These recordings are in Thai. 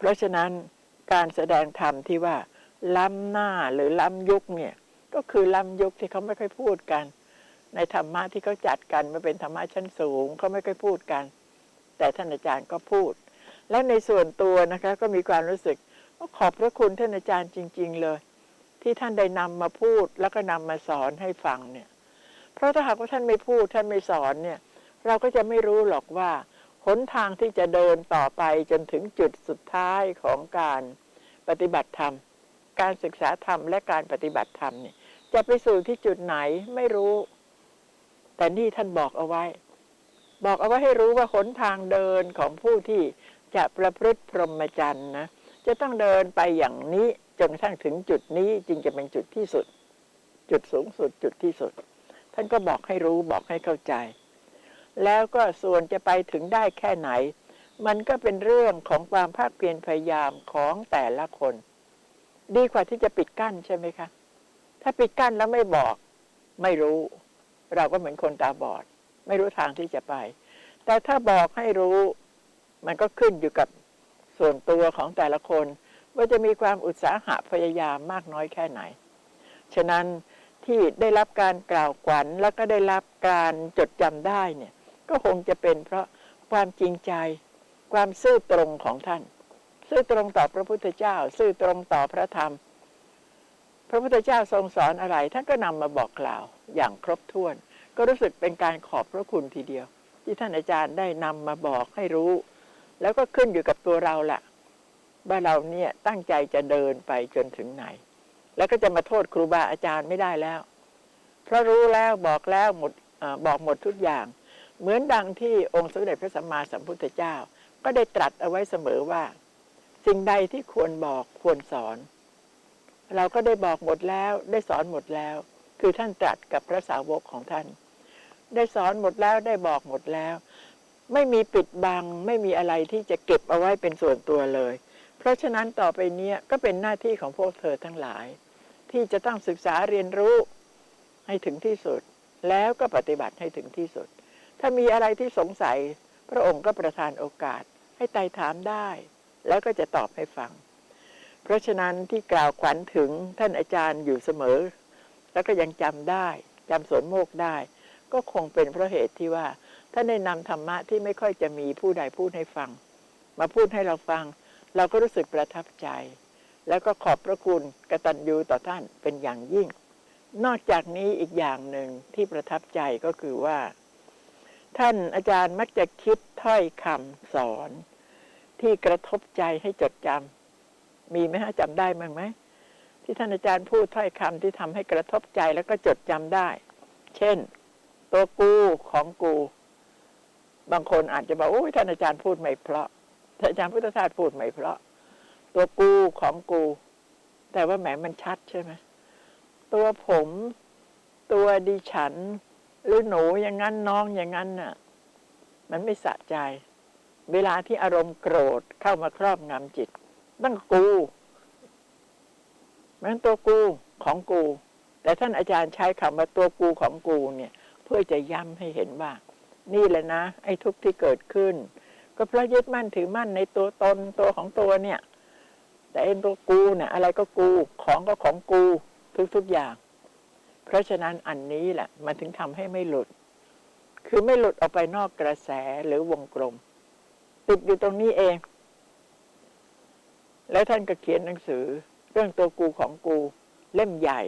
เพราะฉะนั้นการแสดงธรรมที่ว่า ล้ำหน้าหรือล้ำยุคเนี่ยก็คือล้ำยุคที่เขาไม่ค่อยพูดกัน ในธรรมะที่เขาจัดกันมาเป็นธรรมะชั้นสูงเขาไม่ค่อยพูดกัน แต่ท่านอาจารย์ก็พูด และในส่วนตัวนะคะก็มีความรู้สึกว่าขอบพระคุณท่านอาจารย์จริง ๆ เลย ที่ท่านได้นำมาพูดแล้วก็นำมาสอนให้ฟังเนี่ย เพราะถ้าหากว่าท่านไม่พูดท่านไม่สอนเนี่ย เราก็จะไม่รู้หรอกว่า หนทางที่จะเดินต่อไปจนถึงจุดสุดท้ายของการปฏิบัติธรรม การศึกษาธรรมและการปฏิบัติธรรมเนี่ยจะไปสู่ที่จุดไหนไม่รู้ แต่นี่ท่านบอกเอาไว้ บอกเอาไว้ให้รู้ว่าหนทางเดินของผู้ที่จะประพฤติพรหมจรรย์นะจะต้องเดินไปอย่างนี้จนกระทั่งถึงจุดนี้จึงจะเป็นจุดที่สุด จุดสูงสุดจุดที่สุด ท่านก็บอกให้รู้บอกให้เข้าใจ แล้วก็ส่วนจะไปถึงได้แค่ไหน มันก็เป็นเรื่องของความภาคเพียรพยายามของแต่ละคน ดีกว่าที่จะปิดกั้นใช่ไหมคะ ถ้าปิดกั้นแล้วไม่บอก ไม่รู้ เราก็เหมือนคนตาบอด ไม่รู้ทางที่จะไป แต่ถ้าบอกให้รู้ มันก็ขึ้นอยู่กับส่วนตัวของแต่ละคน ว่าจะมีความอุตสาหะพยายามมากน้อยแค่ไหน ฉะนั้นที่ได้รับการกล่าวขวัญแล้วก็ได้รับการจดจำได้เนี่ย ก็คงจะเป็นเพราะความจริงใจความซื่อตรงของท่าน ซื่อตรงต่อพระพุทธเจ้า ซื่อตรงต่อพระธรรม พระพุทธเจ้าทรงสอนอะไร ท่านก็นำมาบอกกล่าวอย่างครบถ้วน ก็รู้สึกเป็นการขอบพระคุณทีเดียว ที่ท่านอาจารย์ได้นำมาบอกให้รู้ แล้วก็ขึ้นอยู่กับตัวเราแหละว่าเราเนี่ยตั้งใจจะเดินไปจนถึงไหน แล้วก็จะมาโทษครูบาอาจารย์ไม่ได้แล้ว เพราะรู้แล้วบอกแล้วหมดอบอกหมดทุกอย่าง เหมือนดังที่องค์สมเด็จพระสัมมาสัมพุทธเจ้า ก็ได้ตรัสเอาไว้เสมอว่า สิ่งใดที่ควรบอกควรสอน เราก็ได้บอกหมดแล้วได้สอนหมดแล้ว คือท่านตรัสกับพระสาวกของท่าน ได้สอนหมดแล้วได้บอกหมดแล้ว ไม่มีปิดบัง ไม่มีอะไรที่จะเก็บเอาไว้เป็นส่วนตัวเลย เพราะฉะนั้นต่อไปเนี้ยก็เป็นหน้าที่ของพวกเธอทั้งหลาย ที่จะต้องศึกษาเรียนรู้ให้ถึงที่สุด แล้วก็ปฏิบัติให้ถึงที่สุด ถ้ามีอะไรที่สงสัย พระองค์ก็ประทานโอกาส ให้ไต่ถามได้ แล้วก็จะตอบให้ฟัง เพราะฉะนั้นที่กล่าวขวัญถึงท่านอาจารย์อยู่เสมอ แล้วก็ยังจำได้จำสวนโมกได้ ก็คงเป็นเพราะเหตุที่ว่าท่านได้นำธรรมะที่ไม่ค่อยจะมีผู้ใดพูดให้ฟัง มาพูดให้เราฟัง เราก็รู้สึกประทับใจ แล้วก็ขอบพระคุณกตัญญูต่อท่านเป็นอย่างยิ่ง นอกจากนี้อีกอย่างหนึ่งที่ประทับใจก็คือว่า ท่านอาจารย์มักจะคิดถ้อยคำสอน ที่กระทบใจให้จดจำมีไหมฮะจำได้มั้งไหมที่ท่านอาจารย์พูดถ้อยคำที่ทำให้กระทบใจแล้วก็จดจำได้ เช่น ตัวกูของกู บางคนอาจจะบอกโอ้ยท่านอาจารย์พูดไม่เพราะท่านอาจารย์พุทธทาสพูดไม่เพราะ ตัวกูของกู แต่ว่าแหมมันชัดใช่ไหมตัวผม ตัวดิฉัน หรือหนูอย่างนั้นน้องอย่างนั้นน่ะ มันไม่สะใจ เวลาที่อารมณ์โกรธเข้ามาครอบงำจิตตั้งกูมันตัวกูของกู แต่ท่านอาจารย์ใช้คำว่าตัวกูของกูเนี่ย เพื่อจะย้ำให้เห็นว่า นี่แหละนะ ไอ้ทุกข์ที่เกิดขึ้น ก็เพราะยึดมั่นถือมั่นในตัวตนตัวของตัวเนี่ย แต่ไอ้ตัวกูเนี่ยอะไรก็กูของก็ของกูทุกๆอย่าง เพราะฉะนั้นอันนี้แหละ มันถึงทำให้ไม่หลุด คือไม่หลุดออกไปนอกกระแสหรือวงกลม ติดอยู่ตรงนี้เอง แล้วท่านก็เขียนหนังสือ เรื่องตัวกูของกู เล่มใหญ่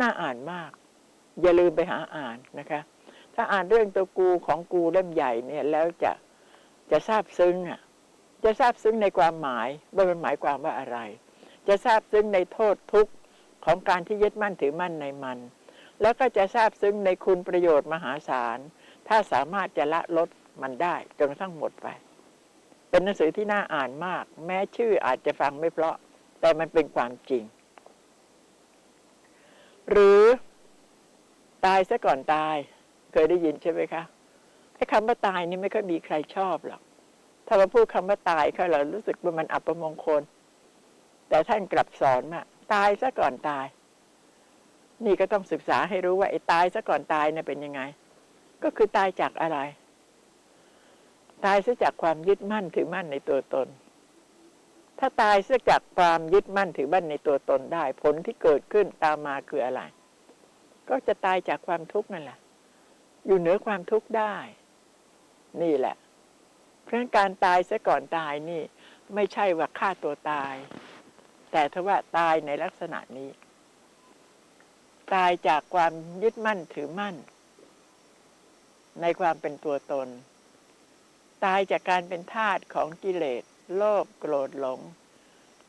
น่าอ่านมาก อย่าลืมไปหาอ่านนะคะ ถ้าอ่านเรื่องตัวกูของกูเล่มใหญ่เนี่ย แล้วจะจะทราบซึ้งอะ จะทราบซึ้งในความหมายว่ามันหมายความว่าอะไร จะทราบซึ้งในโทษทุกข์ของการที่ยึดมั่นถือมั่นในมัน แล้วก็จะทราบซึ้งในคุณประโยชน์มหาศาล ถ้าสามารถจะละลดมันได้จนทั้งหมดไป เป็นหนังสือที่น่าอ่านมาก แม้ชื่ออาจจะฟังไม่เพราะ แต่มันเป็นความจริง หรือตายซะก่อนตาย เคยได้ยินใช่ไหมคะไอ้คำว่าตายนี่ไม่ค่อยมีใครชอบหรอก ถ้ามาพูดคำว่าตายเขาเรารู้สึกว่ามันอับประมงคล แต่ท่านกลับสอนมาตายซะก่อนตาย นี่ก็ต้องศึกษาให้รู้ว่าไอ้ตายซะก่อนตายเนี่ยเป็นยังไง ก็คือตายจากอะไร ตายซะจากความยึดมั่นถือมั่นในตัวตน ถ้าตายเสียจากความยึดมั่นถือมั่นในตัวตนได้ ผลที่เกิดขึ้นตามมาคืออะไร ก็จะตายจากความทุกข์นั่นแหละ อยู่เหนือความทุกข์ได้ นี่แหละ เพราะฉะนั้นการตายเสียก่อนตายนี่ ไม่ใช่ว่าฆ่าตัวตาย แต่ถ้าว่าตายในลักษณะนี้ ตายจากความยึดมั่นถือมั่น ในความเป็นตัวตน ตายจากการเป็นทาสของกิเลส โลภโกรธหลง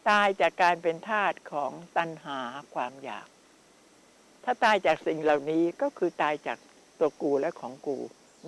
ตายจากการเป็นทาสของตัณหาความอยาก ถ้าตายจากสิ่งเหล่านี้ก็คือตายจากตัวกูและของกู